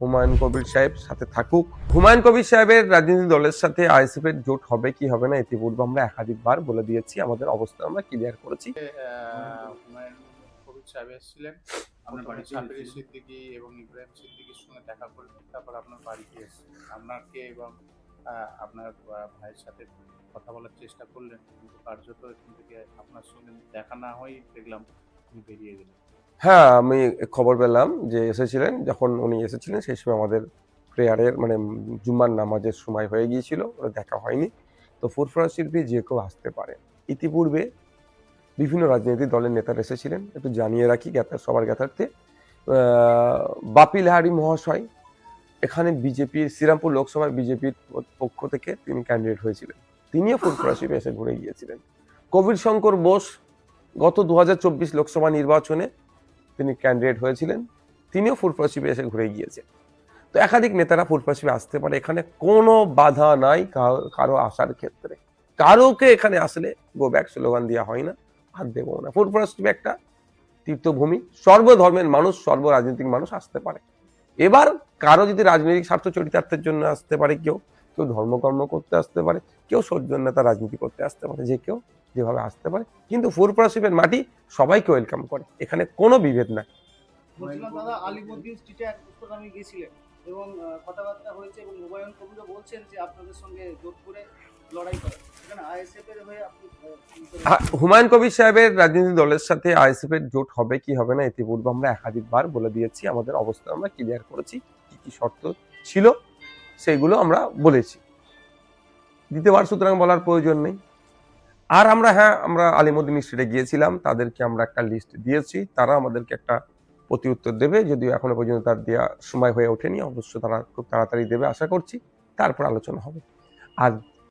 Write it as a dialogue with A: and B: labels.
A: হুমায়ুন কবির সাহেব সাথে থাকুক। হুমায়ুন কবির সাহেবের রাজনীতি দলের সাথে আইএসএফ এর জোট হবে কি হবে না ইতিপূর্বে আমরা একাধিকবার বলে দিয়েছি আমাদের অবস্থা আমরা ক্লিয়ার করেছি।
B: হুমায়ুন কবির সাহেব এসেছিলেন। আপনার বাড়ি সাবির সিদ্দিকি এবং ইব্রাহিম সিদ্দিকির সঙ্গে দেখা করে তারপর আপনার বাড়িতে আপনাকে এবং আপনার ভাইয়ের সাথে কথা বলার চেষ্টা করলেন কিন্তু কার্যত এখান থেকে আপনার সঙ্গে দেখা না হয়েই দেখলাম বেরিয়ে গেলেন।
A: হ্যাঁ আমি খবর পেলাম যে এসেছিলেন। যখন উনি এসেছিলেন, সেই সময় আমাদের প্রেয়ারের মানে জুম্মার নামাজের সময় হয়ে গিয়েছিল, ওরা দেখা হয়নি। তো ফুরফুরা শিল্পী যে কেউ আসতে পারে। ইতিপূর্বে বিভিন্ন রাজনৈতিক দলের নেতারা এসেছিলেন। একটু জানিয়ে রাখি সবার জ্ঞাতার্থে। বাপি লাহারি মহাশয়, এখানে বিজেপির, শ্রীরামপুর লোকসভায় বিজেপির পক্ষ থেকে তিনি ক্যান্ডিডেট হয়েছিলেন। তিনিও ফুরফুরা শিল্পে এসে ঘুরে গিয়েছিলেন। কবির শঙ্কর বোস গত দু হাজার চব্বিশ লোকসভা নির্বাচনে তিনি ক্যান্ডিডেট হয়েছিলেন, তিনিও শিবে এসে ঘুরে গিয়েছে তো একাধিক নেতারা শিবে আসতে পারে, এখানে কোনো বাধা নাই কারো- আসার ক্ষেত্রে। কারোকে এখানে আসলে গো ব্যাক স্লোগান দেওয়া হয় না, আর দেবো না। শিবে একটা তীর্থভূমি, সর্বধর্মের মানুষ সর্ব রাজনৈতিক মানুষ আসতে পারে। এবার কারও যদি রাজনৈতিক স্বার্থ চরিতার্থের জন্য আসতে পারে কেউ কেউ ধর্মকর্ম করতে আসতে পারে, কেউ সৌজন্যতা রাজনীতি করতে আসতে পারে, যে কেউ যেভাবে আসতে পারে। কিন্তু ফুরফুরা শিবের মাটি সবাইকে ওয়েলকাম করে। এখানে কোনো বিভেদ নাই।
C: দাদা আলিমুদ্দিন স্ট্রিটে এক পুস্তকামি গিয়েছিলেন এবং কথাবার্তা হয়েছে এবং হুমায়ুন কবিরও বলছেন যে আপনাদের সঙ্গে জোট লড়াই করে। সেখানে আইএসএফ এর আপনি আহ, কি করে-
A: হা- হুমায়ুন কবির সাহেবের রাজনীতি দলের সাথে আইএসএফ এর জোট হবে কি হবে না ইতিপূর্বে আমরা একাধিকবার বলে দিয়েছি। আমাদের অবস্থা আমরা ক্লিয়ার করেছি কি কি শর্ত ছিল সেগুলো আমরা বলেছি। দ্বিতীয়বার সুতরাং বলার প্রয়োজন নেই। আর আমরা হ্যাঁ আমরা আলিমুদ্দিন স্ট্রিটে গিয়েছিলাম। তাদেরকে আমরা একটা লিস্ট দিয়েছি। তারা আমাদেরকে একটা প্রতি উত্তর দেবে। যদিও এখনও পর্যন্ত তার দেওয়া সময় হয়ে ওঠেনি। অবশ্য তারা খুব তাড়াতাড়ি দেবে, আশা করছি। তারপর আলোচনা হবে। আর